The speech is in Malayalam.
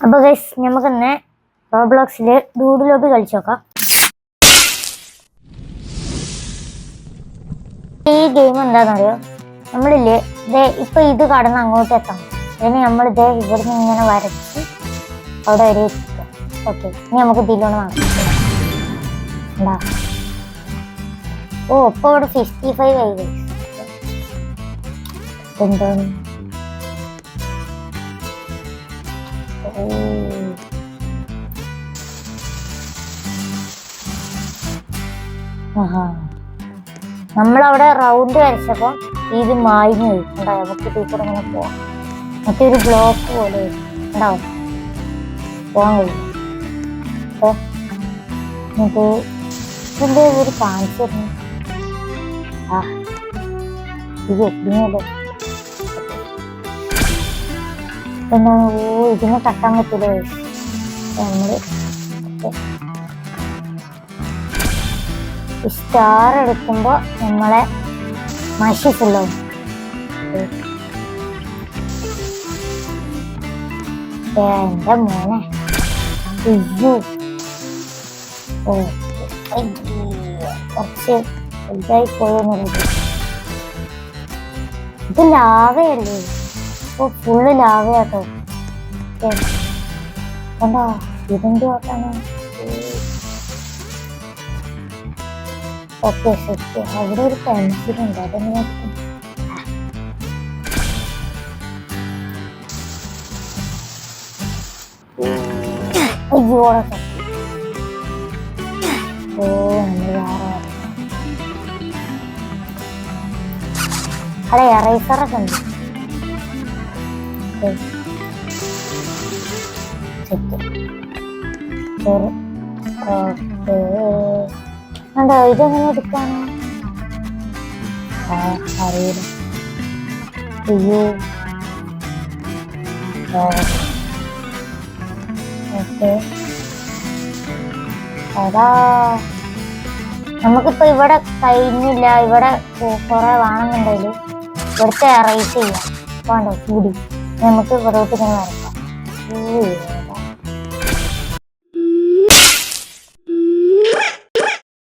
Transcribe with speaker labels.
Speaker 1: അപ്പൊ ഗൈസ് നമുക്കിന്ന് റോബ്ലോക്സിൽ ഡൂഡ് ലോബി കളിച്ചു നോക്കാം. ഈ ഗെയിം എന്താണെന്നറിയോ? നമ്മളില്ലേ ഇതേ ഇപ്പൊ ഇത് കടന്ന് അങ്ങോട്ട് എത്താം അതിന് നമ്മളിതേ ഇവിടുന്ന് ഇങ്ങനെ വരച്ച് അവിടെ വരെ എത്തിക്കുക ഓക്കെ ഇനി നമുക്ക് ഇതിലൂടെ വാങ്ങാം ഓ ഇപ്പൊ ഇവിടെ ഫിഫ്റ്റി ഫൈവ് ആയി ഗൈസ് നമ്മളവിടെ റൗണ്ട് വരച്ചപ്പോ ഇത് മായ്ഞ്ഞു ഉണ്ടാവും നമുക്ക് ടീച്ചർ അങ്ങനെ പോവാം. മറ്റേ ഒരു ബ്ലോക്ക് പോലെ. ഉണ്ടാവും പോവാൻ കഴിയും. ഒരു ആ. ഇത് എത്തിയല്ലേ എന്താണ് ഓ ഇതിനെ തട്ടാൻ പറ്റില്ല നമ്മൾ സ്റ്റാർ എടുക്കുമ്പോ നമ്മളെ മഷി ഫുള്ളാവും എന്റെ മോനെ. ഇതായി പോയെന്നുള്ളത് ഇത് ലാവയല്ലേ? ഓ ഫുള്ള് ലാവയാട്ടോ കണ്ടോ? ഇതിന്റെ ഓട്ടാണ് ഓക്കെ സെറ്റ് അവിടെ ഒരു പെൻസിൽ ഉണ്ട്. അതെങ്ങനെ അയ്യോ ഓ ഉണ്ട്. ചെറു ഓക്കെ കണ്ടോ ഇതെങ്ങനെ എടുക്കാണ് ആ അറിയില്ല അയ്യോ ഓക്കെ അതാ നമുക്കിപ്പോ ഇവിടെ കഴിഞ്ഞില്ല. ഇവിടെ കുറെ വേണമെന്നുണ്ടെങ്കിൽ ഇവിടുത്തെ എറൈസ് ചെയ്യാം. വേണ്ടോ കൂടി. നമുക്ക് ഇവിടോട്ട് ഇങ്ങനെ വരക്കാം ഓ